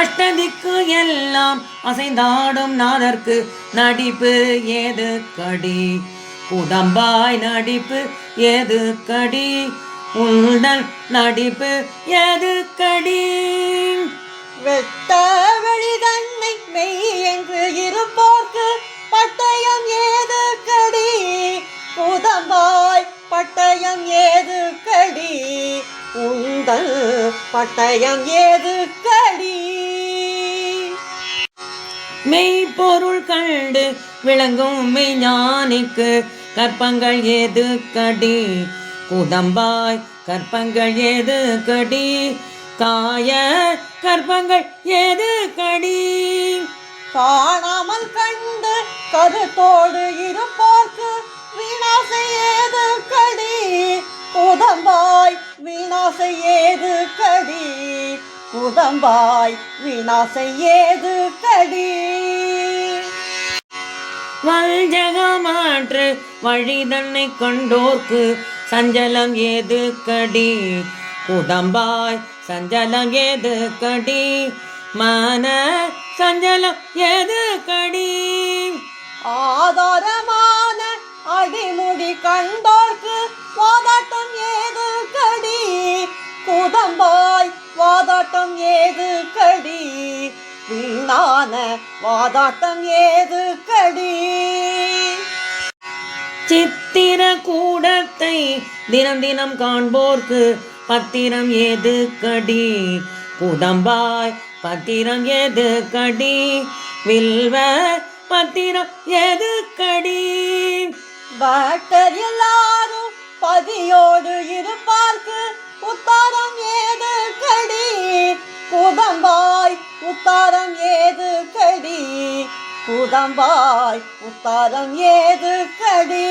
அஷ்டதிக்கு எல்லாம் அசைந்தாடும் நாதற்கு நடிப்பு ஏது கடி? குதம்பாய் நடிப்பு ஏது கடி? உண்டல் நடிப்பு ஏது கடி? வெட்ட தன்னை மெய் என்று இருப்போர்க்கு பட்டயம் ஏது கடி? புதம்பாய் பட்டயம் ஏது கடி? உங்கள் பட்டயம் ஏது மெய்ப்பொருள் கண்டு விளங்கும் மெய்ஞானிக்கு கற்பங்கள் ஏது கடி? குதம்பாய் கற்பங்கள் ஏது கடி? காய கற்பங்கள் ஏது கடி? காணாமல் கண்டு கருத்தோடு இருப்போர்க்கு வீணாசை ஏது கடி? குதம்பாய் வீணாசை ஏது கடி? குதம்பாய் வீணாசை ஏது கடி வஞ்சகமாற்று வழி தன்னை கண்டோர்க்கு சஞ்சலம் ஏது கடி? குதம்பாய் சஞ்சலம் ஏது கடி? மன சஞ்சலம் ஏது கடி? ஆதாரமான அடிமுடி கண்டோர்க்கு வாதாட்டம் ஏது கடி? வீணான வாதாட்டம் ஏது கடி? சித்திர கூடத்தை தினம் தினம் காண்போர்க்கு பத்திரம் ஏது கடி? குதம்பாய் பத்திரம் எது கடி? வில்வ பத்திரம் எது கடி? பக்தர் எல்லாரும் பதியோ புதம்பாய் உத்தாரம் ஏது கடி? புதம்பாய் உத்தாரம் ஏது கடி?